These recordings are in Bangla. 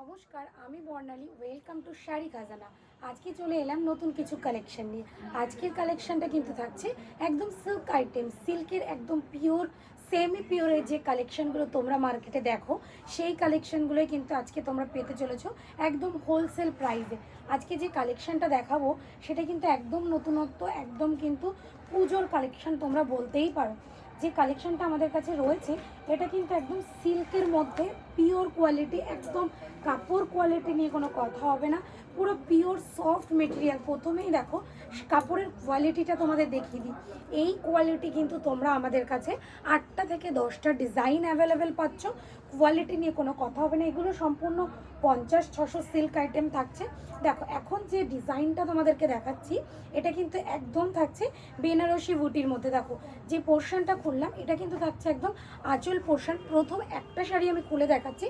নমস্কার, আমি বর্ণালী ওয়েলকাম টু শাড়ি খাজানা। আজকে চলে এলাম নতুন কিছু কালেকশন নিয়ে। আজকের কালেকশনটা কিন্তু থাকছে একদম সিল্ক আইটেম সিল্কের একদম পিওর সেমি পিওরের যে কালেকশনগুলো তোমরা মার্কেটে দেখো, সেই কালেকশনগুলোই কিন্তু আজকে তোমরা পেতে চলেছো একদম হোলসেল প্রাইসে আজকে যে কালেকশনটা দেখাবো, সেটা কিন্তু একদম নতুনত্ব, একদম কিন্তু পুজোর কালেকশন তোমরা বলতেই পারো। যে কালেকশনটা আমাদের কাছে রয়েছে, এটা কিন্তু একদম সিল্কের মধ্যে পিওর কোয়ালিটি একদম কাপড় কোয়ালিটি নিয়ে কোনো কথা হবে না। পুরো পিওর সফট মেটেরিয়াল প্রথমেই দেখো, কাপড়ের কোয়ালিটিটা তোমাদের দেখিয়ে দিই। এই কোয়ালিটি কিন্তু তোমরা আমাদের কাছে আটটা থেকে দশটা ডিজাইন অ্যাভেলেবেল পাচ্ছ। কোয়ালিটি নিয়ে কোনো কথা হবে না। এগুলো সম্পূর্ণ পঞ্চাশ, ছশো সিল্ক আইটেম থাকছে। দেখো, এখন যে ডিজাইনটা তোমাদেরকে দেখাচ্ছি, এটা কিন্তু একদম থাকছে বেনারসি বুটির মধ্যে। দেখো, যে পোর্শনটা খুললাম, এটা কিন্তু থাকছে একদম আঁচল পোর্শন প্রথম একটা শাড়ি আমি খুলে দেখাচ্ছি।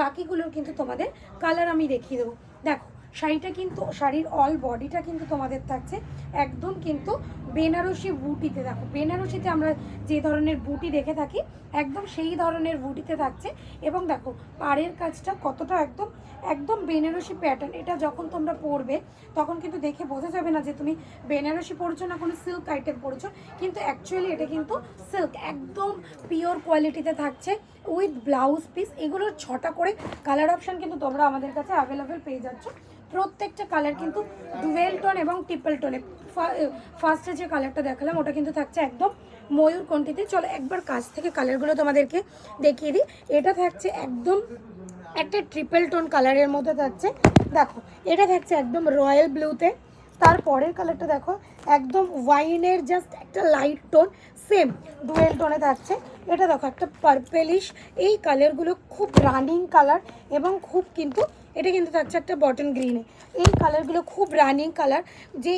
বাকিগুলোর কিন্তু তোমাদের কালার আমি দেখিয়ে দেবো। দেখো, শাড়িটা কিন্তু, শাড়ির অল বডিটা কিন্তু তোমাদের থাকছে। একদম কিন্তু বেনারসি বুটিতে দেখো, বেনারসিতে আমরা যে ধরনের বুটি দেখে থাকি, একদম সেই ধরনের বুটিতে থাকছে। এবং দেখো, পাড়ের কাজটা কতটা একদম একদম বেনারসি প্যাটার্ন এটা যখন তোমরা পরবে, তখন কিন্তু দেখে বোঝা যাবে না যে তুমি বেনারসি পরছো না কোনো সিল্ক আইটেম পরছো। কিন্তু অ্যাকচুয়ালি এটা কিন্তু সিল্ক একদম পিওর কোয়ালিটিতে থাকছে উইথ ব্লাউজ পিস এগুলোর ছটা করে কালার অপশান কিন্তু তোমরা আমাদের কাছে অ্যাভেলেবেল পেয়ে যাচ্ছ। প্রত্যেকটা কালার কিন্তু ডুয়েল টোন এবং ট্রিপল টোনে ফার্স্টে যে কালারটা দেখালাম, ওটা কিন্তু থাকছে একদম ময়ূর কোনটিতে। চলো একবার কাছ থেকে কালারগুলো তোমাদেরকে দেখিয়ে দিই। এটা থাকছে একদম একটা ট্রিপল টোন কালারের মধ্যে থাকছে। দেখো, এটা থাকছে একদম রয়্যাল ব্লুতে তার পরের কালারটা দেখো, একদম ওয়াইনের জাস্ট একটা লাইট টোন সেম ডুয়েল টোনে থাকছে। এটা দেখো, একটা পার্পেলিশ এই কালারগুলো খুব রানিং কালার এবং খুব কিন্তু এটা কিন্তু থাকছে একটা বটন গ্রিনে। এই কালারগুলো খুব রানিং কালার, যে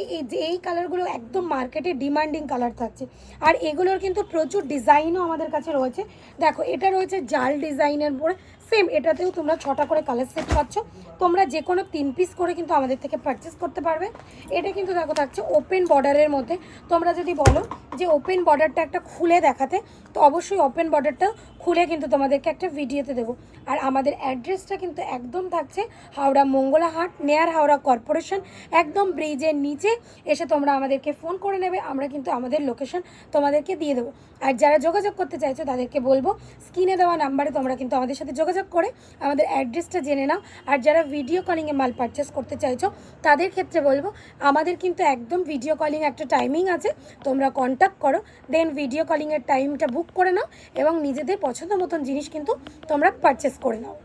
এই কালারগুলো একদম মার্কেটে ডিমান্ডিং কালার থাকছে। আর এগুলোর কিন্তু প্রচুর ডিজাইনও আমাদের কাছে রয়েছে। দেখো, এটা রয়েছে জাল ডিজাইনের পরে সেম, এটাতেও তোমরা ছটা করে কালার সেট পাচ্ছ। তোমরা যে কোনো তিন পিস করে কিন্তু আমাদের থেকে পারচেস করতে পারবে। এটা কিন্তু দেখো থাকছে ওপেন বর্ডারের মধ্যে। তোমরা যদি বলো যে ওপেন বর্ডারটা একটা খুলে দেখাতে, তো অবশ্যই ওপেন বর্ডারটা খুলে কিন্তু তোমাদেরকে একটা ভিডিওতে দেবো। আর আমাদের অ্যাড্রেসটা কিন্তু একদম থাকছে হাওড়া মঙ্গলাহাট নেয়ার হাওড়া কর্পোরেশন একদম ব্রিজের নিচে। এসে তোমরা আমাদেরকে ফোন করে নেবে, আমরা কিন্তু আমাদের লোকেশন তোমাদেরকে দিয়ে দেবো। আর যারা যোগাযোগ করতে চাইছো, তাদেরকে বলব, স্ক্রিনে দেওয়া নাম্বারে তোমরা কিন্তু আমাদের সাথে যোগাযোগ করে আমাদের অ্যাড্রেসটা জেনে নাও। আর যারা ভিডিও কলিংয়ে মাল পারচেস করতে চাইছো, তাদের ক্ষেত্রে বলব, আমাদের কিন্তু একদম ভিডিও কলিং একটা টাইমিং আছে। তোমরা কন্ট্যাক্ট করো দেন ভিডিও কলিংয়ের টাইমটা বুক করে নাও এবং নিজেদের পছন্দ মতন জিনিস কিন্তু তোমরা পারচেস করে নাও।